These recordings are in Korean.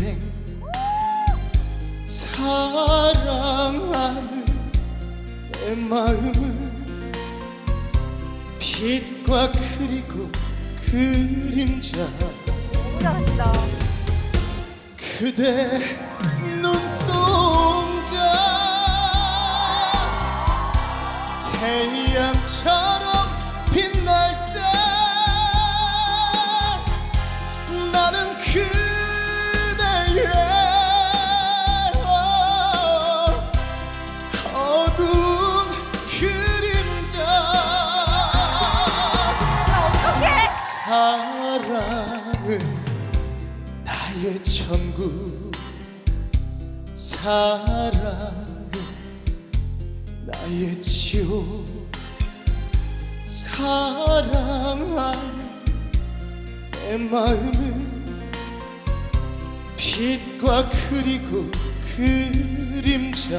불행 사랑하는 내 마음은 빛과 그리고 그림자 잘하신다. 그대 눈동자 태양처럼 사랑은 나의 천국 사랑은 나의 지옥 사랑하는 내 마음은 빛과 그리고 그림자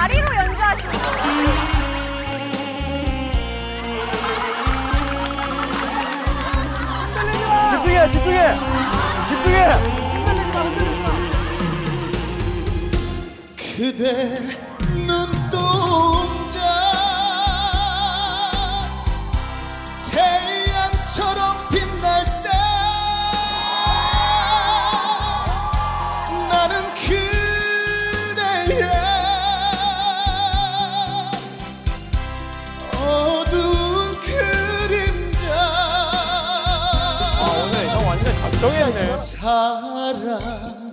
다리로 연주하시는 거야? 집중해 집중해 집중해 그대 정해야네. 사랑은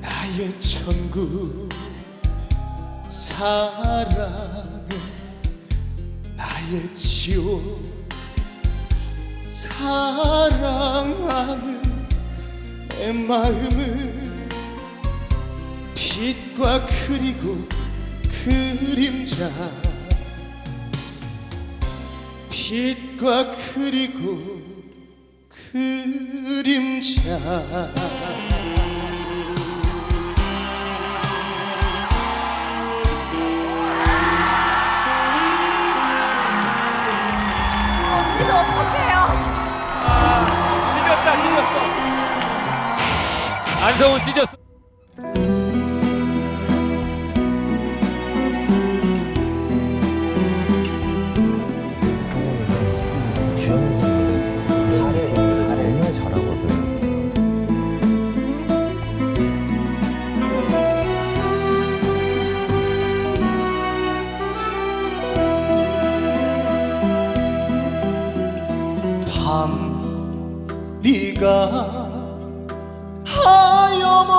나의 천국. 사랑은 나의 지옥. 사랑하는 내 마음은 빛과 그리고 그림자. 빛과 그리고 그림자 이거 어떡해요? 찢었다 찢었어 안성훈 찢었어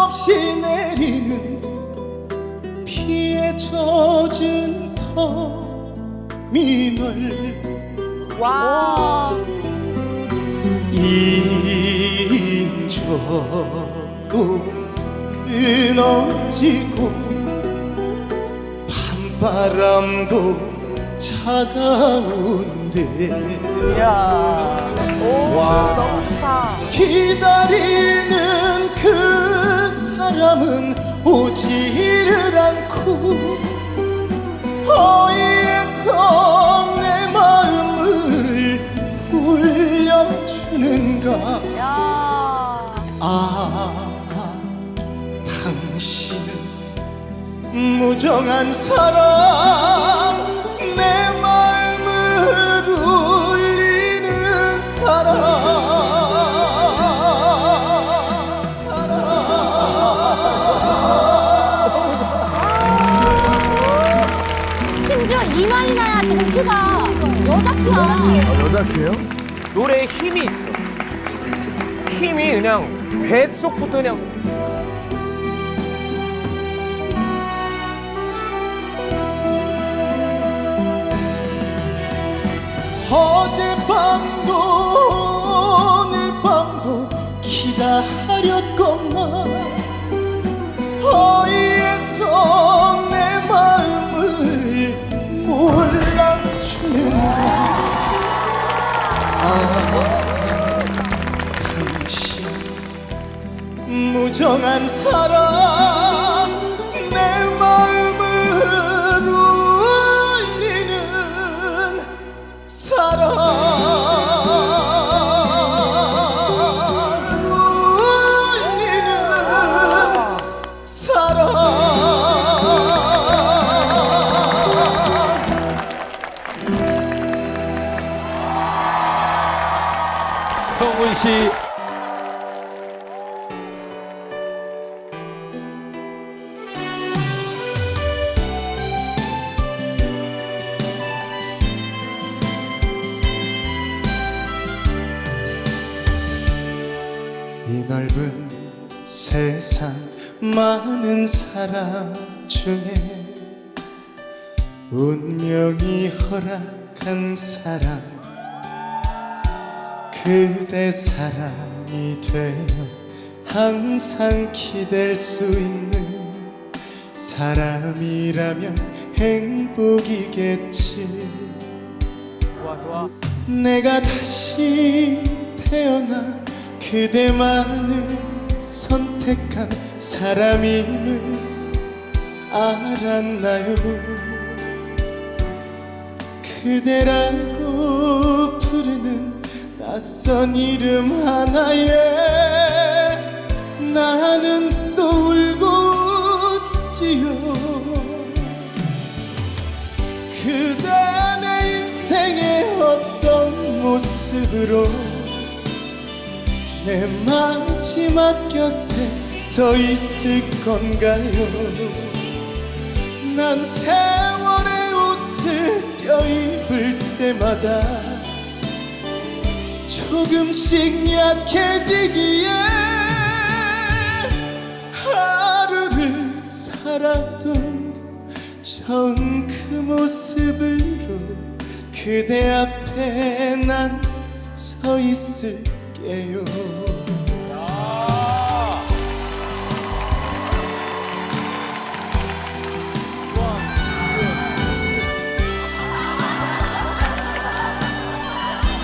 없이 내리는 피에 젖은 터미널 와. 인적도 끊어지고 밤바람도 차가운데 이야 너무 좋다. 기다리는 그 사람은 오지를 않고 어이에서 내 마음을 울려주는가 야. 아 당신은 무정한 사람 여자 키야. 여자 키예요? 노래에 힘이 있어 힘이 그냥 뱃속부터 그냥 어젯밤도 오늘 밤도 기다 당신 무정한 사랑 사람 중에 운명이 허락한 사람 그대 사랑이 되어 항상 기댈 수 있는 사람이라면 행복이겠지 좋아, 좋아. 내가 다시 태어나 그대만을 선택한 사람임을 알았나요? 그대라고 부르는 낯선 이름 하나에 나는 또 울고 웃지요. 그대 내 인생의 어떤 모습으로 내 마지막 곁에 서 있을 건가요 난 세월의 옷을 껴입을 때마다 조금씩 약해지기에 하루를 살아도 처음 그 모습으로 그대 앞에 난 서 있을게요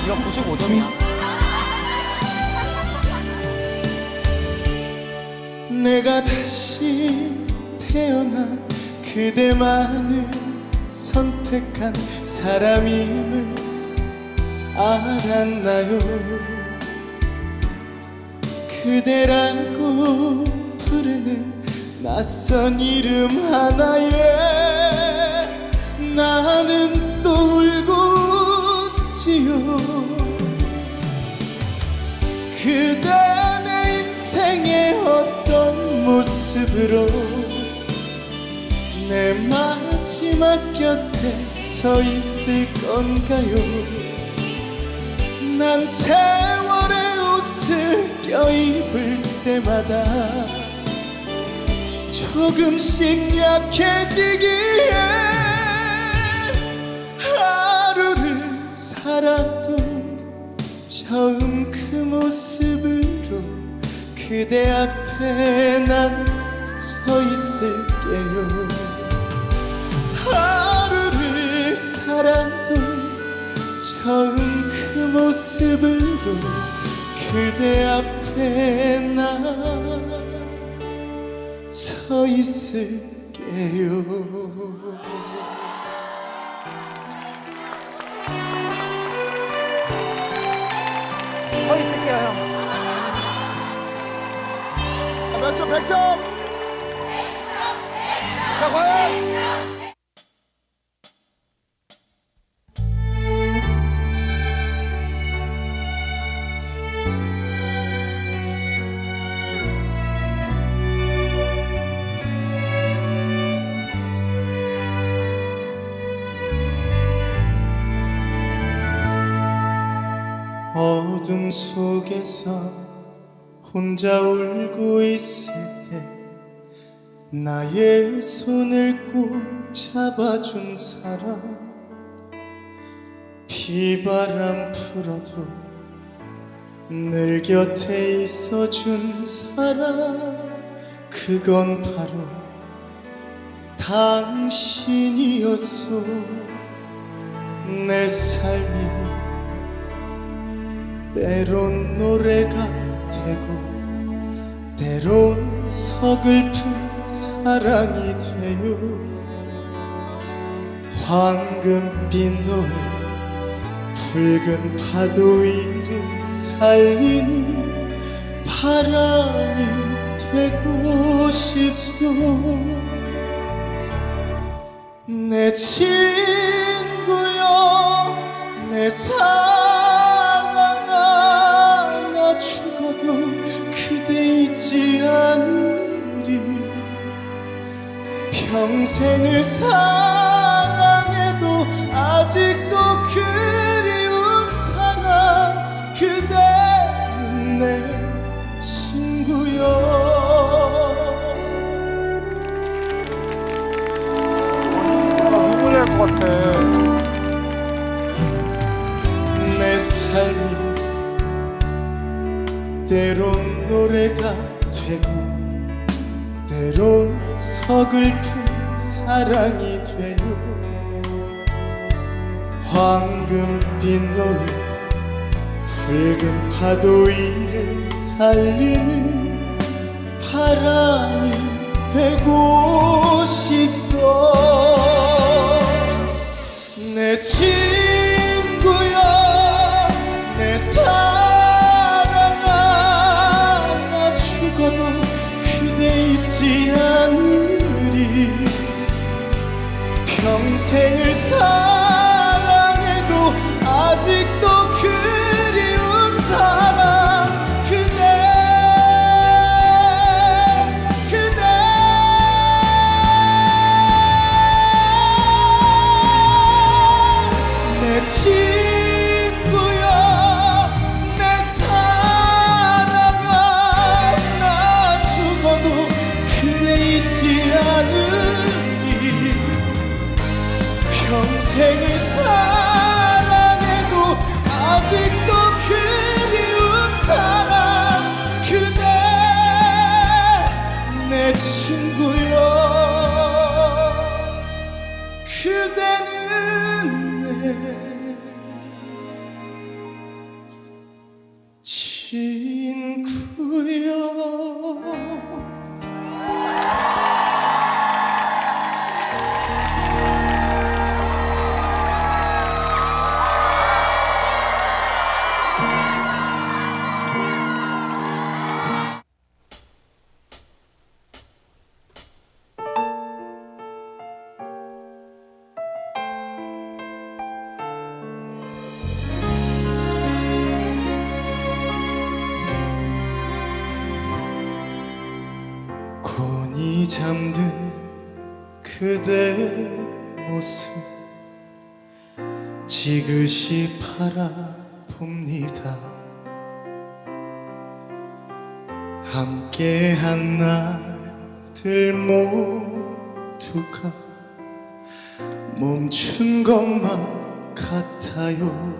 이거 95점이야. 내가 다시 태어나 그대만을 선택한 사람임을 알았나요 그대라고 부르는 낯선 이름 하나에 나는 또 울고 모습으로 내 마지막 곁에 서 있을 건가요? 난 세월의 옷을 껴입을 때마다 조금씩 약해지기에 하루를 살아도 처음 그 모습으로 그대 앞에 난 서 있을게요 하루를 살아도 처음 그 모습으로 그대 앞에 난서 있을게요 서 있을게요, 형. 몇 점, 100점! 자, 과연? 어둠 속에서 혼자 울고 때 나의 손을 꼭 잡아준 사람 비바람 불어도 늘 곁에 있어준 사람 그건 바로 당신이었소. 내 삶이 때론 노래가 되고 때론 서글픈 사랑이 돼요. 황금빛 노을 붉은 파도 위를 달리는 바람이 되고 싶소. 내 친구여 내 사랑 생을 사랑해도 아직도 그리운 사람 그대는 내 친구여 눈물 날것 같아. 내 삶이 때론 노래가 되고 때론 서글픈 사랑이 돼요. 황금빛 노을 붉은 파도 위를 달리는 바람이 되고 싶소 내친 잠든 그대 모습 지그시 바라봅니다. 함께한 날들 모두가 멈춘 것만 같아요.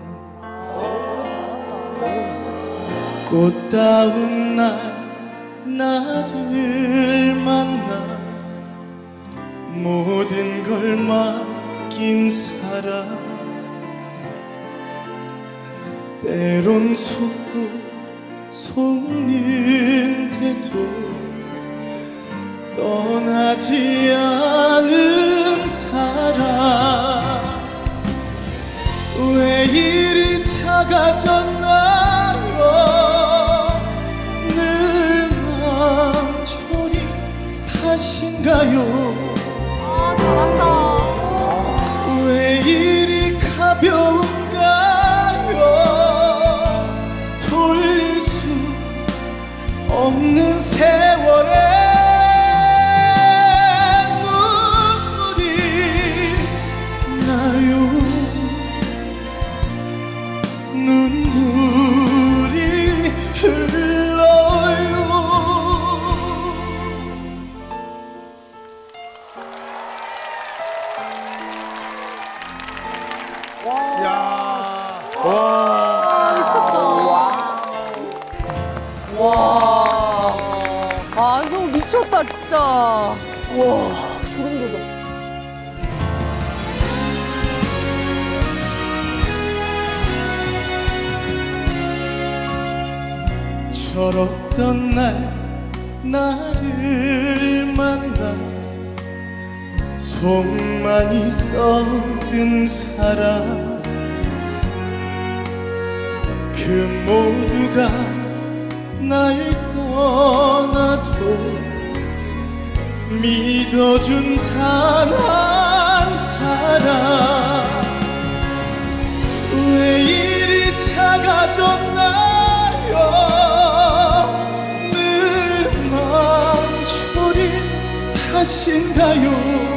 꽃다운 날 나를 만나 모든 걸 맡긴 사람. 때론 속고 속는데도 떠나지 않은 사람. 왜 이리 작아졌나 탓인가요 아, 잘한다. 왜 이리 가벼운 철없던 날 나를 만나 속만이 썩은 사람. 그 모두가 날 떠나도 믿어준 단 한 사람. 왜 이리 작아졌나요 탓인가요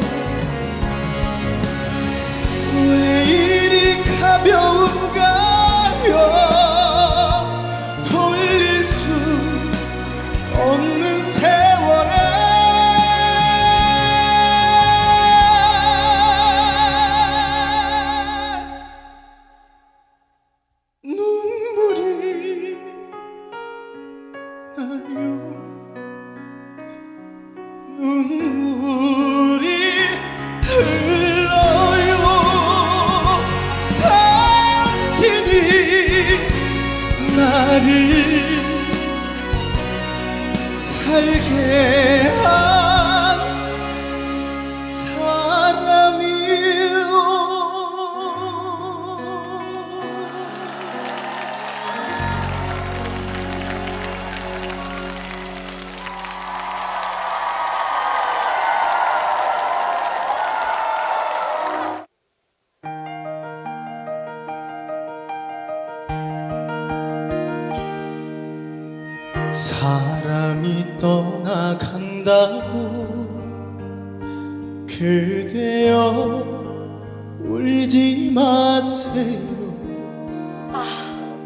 울지 마세요.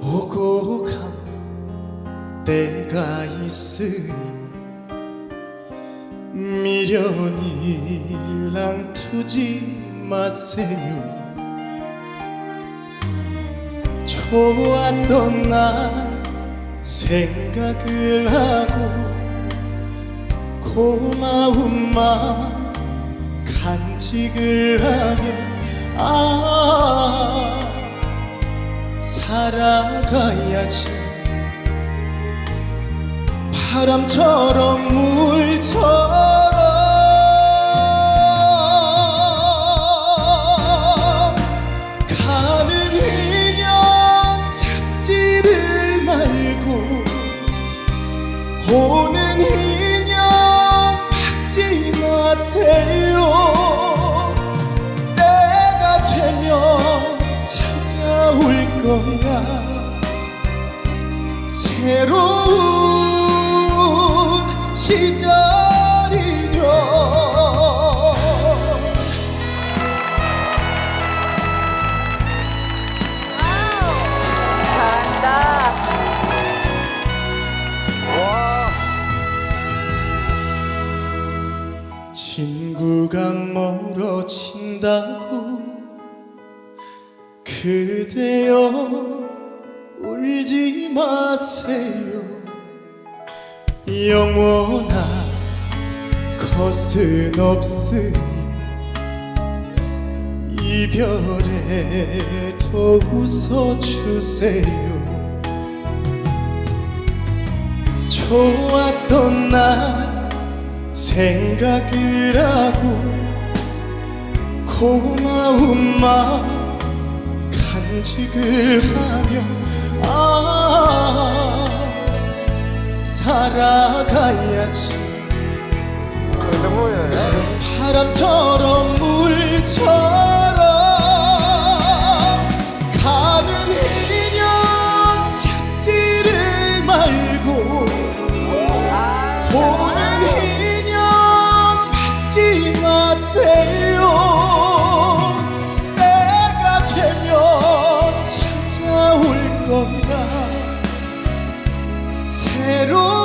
오고 간 때가 있으니 미련이 일랑투지 마세요. 좋았던 날 생각을 하고 고마운 마음 간직을 하며 아 살아가야지. 바람처럼 그대여 울지 마세요. 영원한 것은 없으니 이별에도 웃어주세요. 좋았던 날 생각을 하고 고마운 마음 간직을 하며 아 살아가야지. 바람처럼 물처럼 quiero